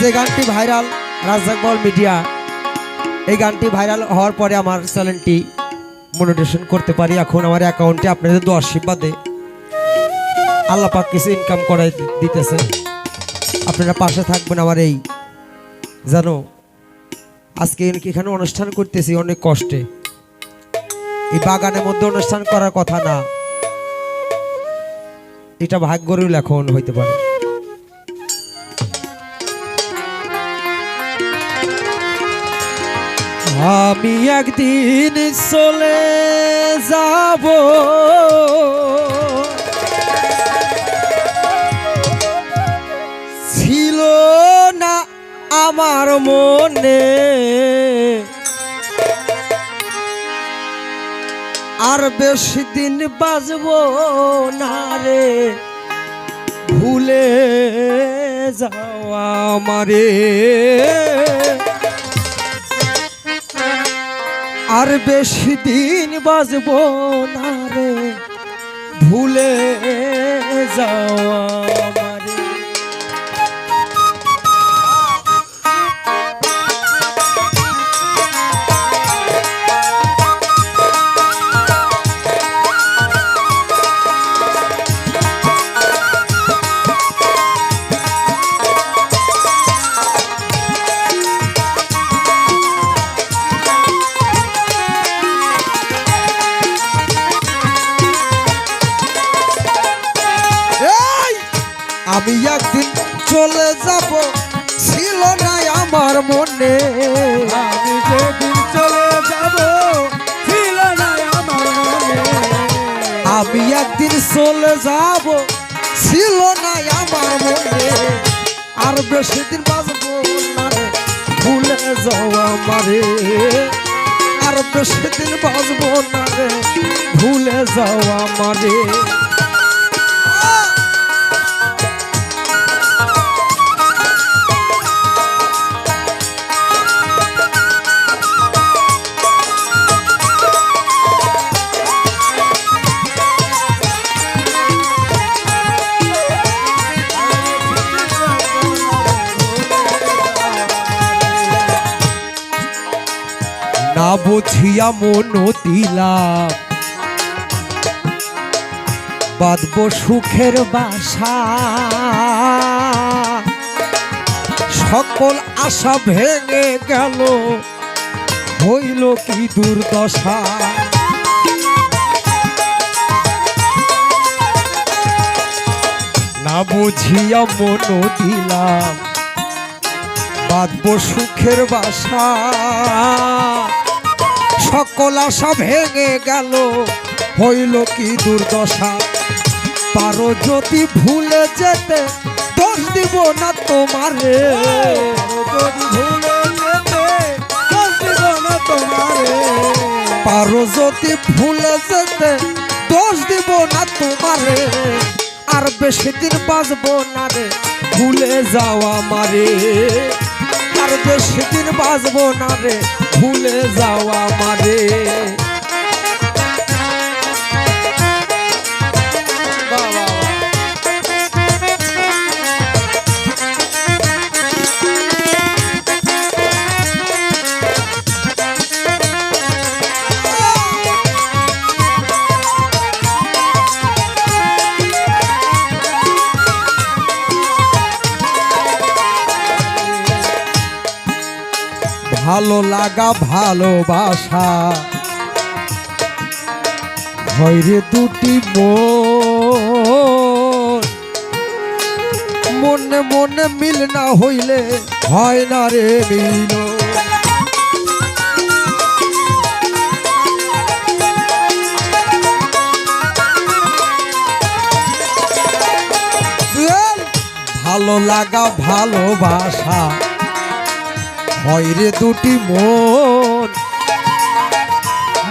যে গানটি viral রাজাকবল media, এই গানটি ভাইরাল হওয়ার পরে আমার চ্যানেলটি মনিটেশন করতে পারি। এখন আমার অ্যাকাউন্টে আপনাদের দু আশীর্বাদে আল্লাহ পাক কিছু ইনকাম করাই দিতেছে। আপনারা পাশে থাকবেন আমার এই জানো আজকে এখানে অনুষ্ঠান করতেছি অনেক কষ্টে। এই বাগানের মধ্যে অনুষ্ঠান করার কথা না। এটা ভাগ্যরই লেখন হইতে পারে। আমি একদিন চলে যাব। ছিল না আমার মনে। আর বেশি দিন বাজবো না রে। ভুলে যাওয়া আমারে। আর বেশি দিন বাজবো না রে। ভুলে যাওয়া আমার মনে। আমি যেদিন চলে যাব, ছিল আমার মনে। আমি একদিন চলে যাব, ছিল না আমার মনে। আর বেশি দিন বাজবো না ভুলে যাও আমারে। আর বেশি দিন বাজবো না ভুলে যাও আমারে। না বুঝিয়া মন দিলাম। বাঁধব সুখের বাসা। সকল আশা ভেঙে গেল। হইল কি দুর্দশা? না বুঝিয়া মন দিলাম। বাঁধব সুখের বাসা। সকল আশা ভেঙে গেল। হইল কি দুর্দশা? পারো যদি ভুলে যেতে দোষ দিব না তোমারে। পারো যদি ভুলে যেতে দোষ দিব না তোমারে। আর বেশি দিন বাঁচবো না রে ভুলে যাওয়া মারে আর বেশি দিন বাঁচবো না রে ভুলে যাওয়া ভালো লাগা ভালোবাসা। হইরে দুটি মনে মনে মিল না হইলে হয় না রে মিল ভালো লাগা ভালোবাসা। হয় রে দুটি মন।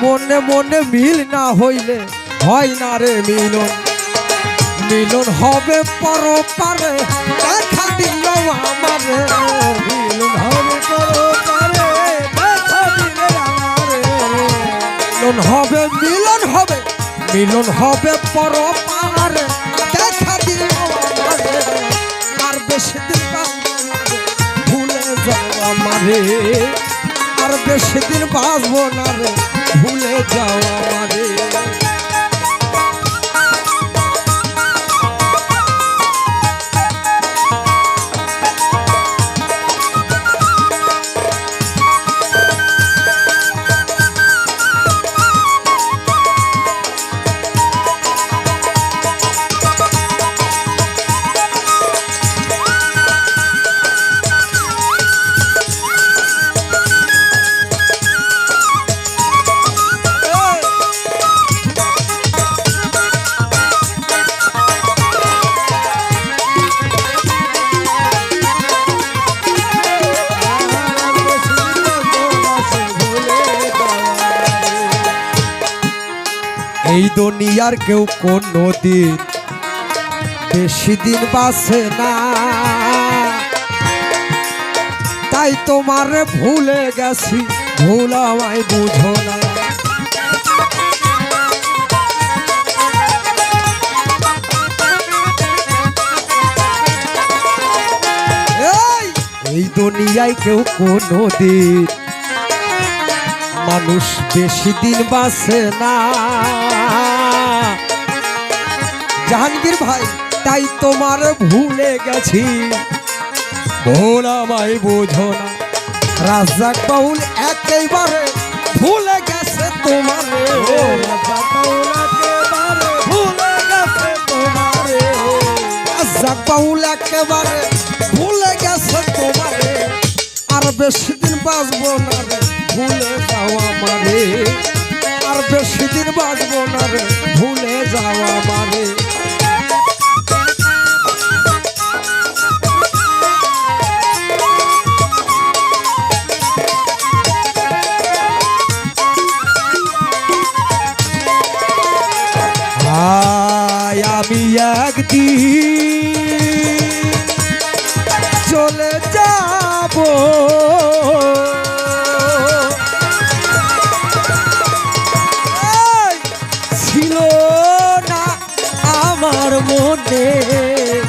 মনে মনে মিল না হইলে হয় না রে মিলন। মিলন হবে পর পারে দেখা দিল আমারে। মিলন হবে করো পারে দেখা দিলে আমারে। মিলন হবে মিলন হবে মিলন হবে পর পারে দেখা দিল আমারে। আর বেশি দিন আমারে। আর বেশি দিন বাঁচবো না রে ভুলে যাও আমারে। দুনিয়ার কেউ কোনো দিন বেশি দিন বাসে না। তাই তোমার ভুলে গেছি ভুল আমায় বুঝো না। এই, দুনিয়ায় কেউ কোনো দিন মানুষ বেশি দিন বাঁচে না। জাহাঙ্গীর ভাই, তাই তোমার ভুলে গেছি। ভুল আমায় বোঝো না। রাজাক বাউল একেবারে ভুলে গেছে তোমার। ভুলে গেছে বাউল একেবারে ভুলে গেছে তোমারে। আর বেশি দিন বাঁচবো না ভুলে আমারে আর বেশি দিন বাঁচবো না রে ভুলে যাও আমারে। আমি একদিন চলে যাব। মনে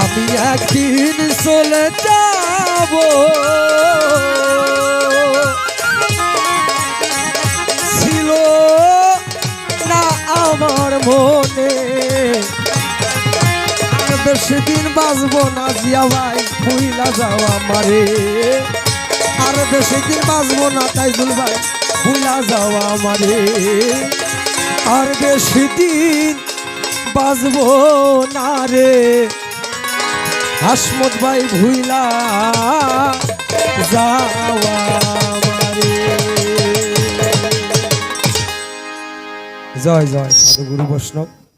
আমি একদিন চলে যাব। ছিল না আমার মনে। বেশি দিন বাঁচবো না জিয়া ভাই, ভুইলা যাও আমারে। আর বেশি দিন বাঁচবো না তাই ভাই, ভুইলা যাও আমারে। আর বেশি দিন বাজব না রে। হাসমত ভাই ভুইলা যাওয়া জয় জয় সাধু গুরু বৈষ্ণব।